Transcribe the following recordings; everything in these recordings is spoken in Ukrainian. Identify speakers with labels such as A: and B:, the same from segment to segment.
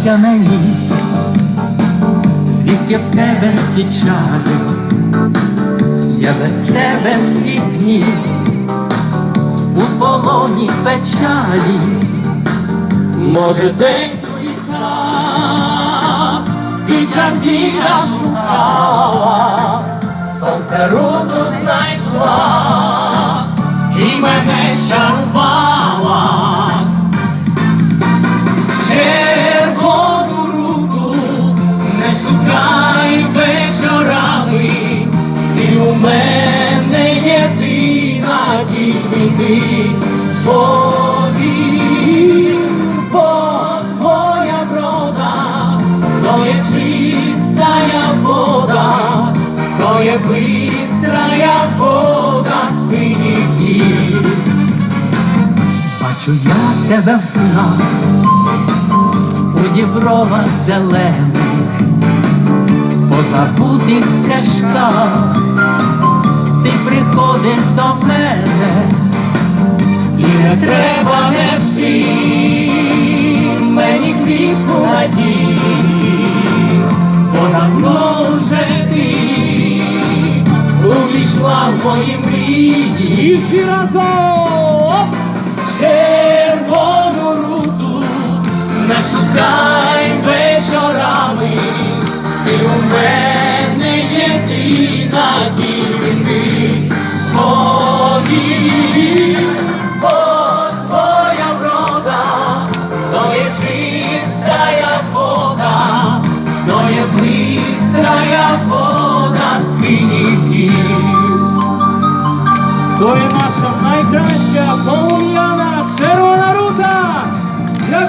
A: Приснилося мені, звідки в тебе печалі, я без тебе всі дні у полоні печалі, може десь у лісах під час зіра шукала, сонце руду знайшла і мене чарувала. Ти повір, бо твоя врода, то є чистая вода, то є бистрая вода синіх. Бачу я тебе в снах у дібровах зелених, по забутих стежках, ти приходиш до мене, і не треба нести мені кріпку надії, бо давно вже ти увійшла в мої мрії.
B: І всі разом!
A: Червону руту не шукай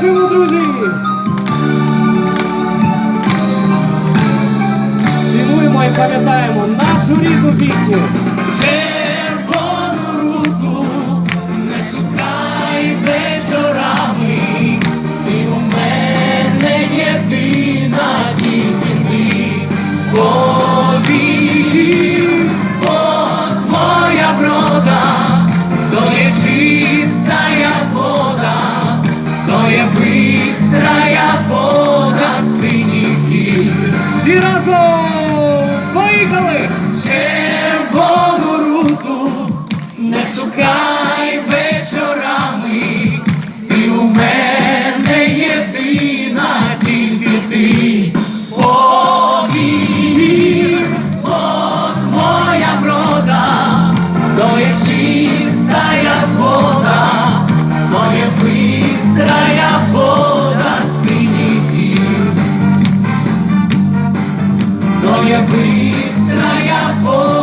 B: Дякуємо, друзі! Цінуємо і пам'ятаємо нашу рідну пісню!
A: Бистрая вода